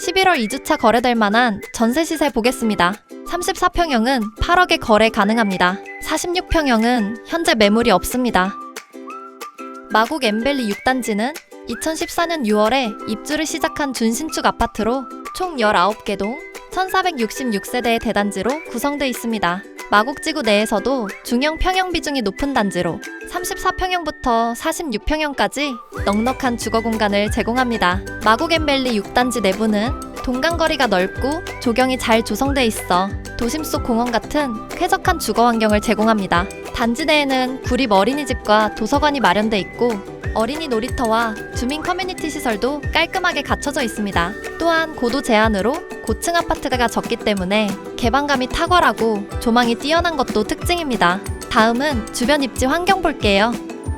11월 2주차 거래될 만한 전세 시세 보겠습니다. 34평형은 8억에 거래 가능합니다. 46평형은 현재 매물이 없습니다. 마곡 엠벨리 6단지는 2014년 6월에 입주를 시작한 준신축 아파트로 총 19개 동 1466세대의 대단지로 구성되어 있습니다. 마곡지구 내에서도 중형 평형 비중이 높은 단지로 34평형부터 46평형까지 넉넉한 주거 공간을 제공합니다. 마곡 엠벨리 6단지 내부는 동간거리가 넓고 조경이 잘 조성돼 있어 도심 속 공원 같은 쾌적한 주거 환경을 제공합니다. 단지 내에는 구립 어린이집과 도서관이 마련돼 있고 어린이 놀이터와 주민 커뮤니티 시설도 깔끔하게 갖춰져 있습니다. 또한 고도 제한으로 고층 아파트가 적기 때문에 개방감이 탁월하고 조망이 뛰어난 것도 특징입니다. 다음은 주변 입지 환경 볼게요.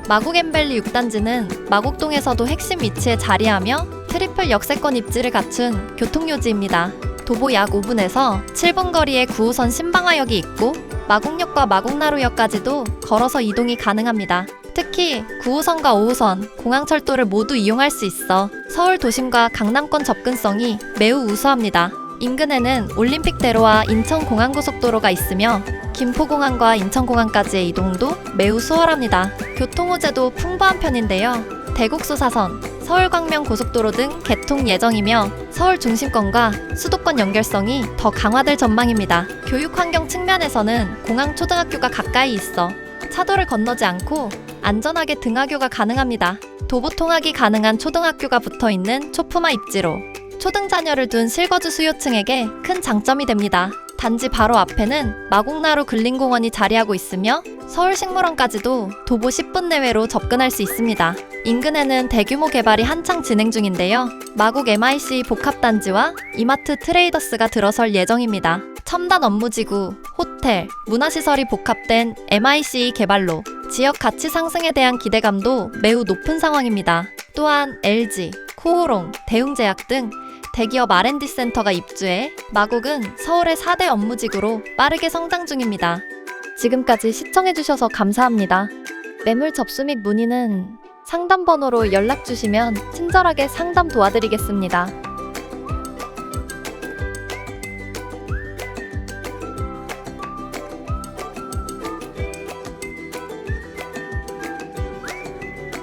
마곡엠벨리 6단지는 마곡동에서도 핵심 위치에 자리하며 트리플 역세권 입지를 갖춘 교통요지입니다. 도보 약 5분에서 7분 거리에 9호선 신방화역이 있고 마곡역과 마곡나루역까지도 걸어서 이동이 가능합니다. 특히 9호선과 5호선, 공항철도를 모두 이용할 수 있어 서울 도심과 강남권 접근성이 매우 우수합니다. 인근에는 올림픽대로와 인천공항고속도로가 있으며 김포공항과 인천공항까지의 이동도 매우 수월합니다. 교통호재도 풍부한 편인데요. 대곡수사선, 서울광명고속도로 등 개통 예정이며 서울 중심권과 수도권 연결성이 더 강화될 전망입니다. 교육 환경 측면에서는 공항 초등학교가 가까이 있어 차도를 건너지 않고 안전하게 등하교가 가능합니다. 도보 통학이 가능한 초등학교가 붙어 있는 초품화 입지로 초등 자녀를 둔 실거주 수요층에게 큰 장점이 됩니다. 단지 바로 앞에는 마곡나루 근린공원이 자리하고 있으며 서울식물원까지도 도보 10분 내외로 접근할 수 있습니다. 인근에는 대규모 개발이 한창 진행 중인데요. 마곡 MIC 복합단지와 이마트 트레이더스가 들어설 예정입니다. 첨단 업무지구, 호텔, 문화시설이 복합된 MIC 개발로 지역 가치 상승에 대한 기대감도 매우 높은 상황입니다. 또한 LG, 코오롱, 대웅제약 등 대기업 R&D 센터가 입주해 마곡은 서울의 4대 업무지구로 빠르게 성장 중입니다. 지금까지 시청해주셔서 감사합니다. 매물 접수 및 문의는 상담 번호로 연락 주시면 친절하게 상담 도와드리겠습니다.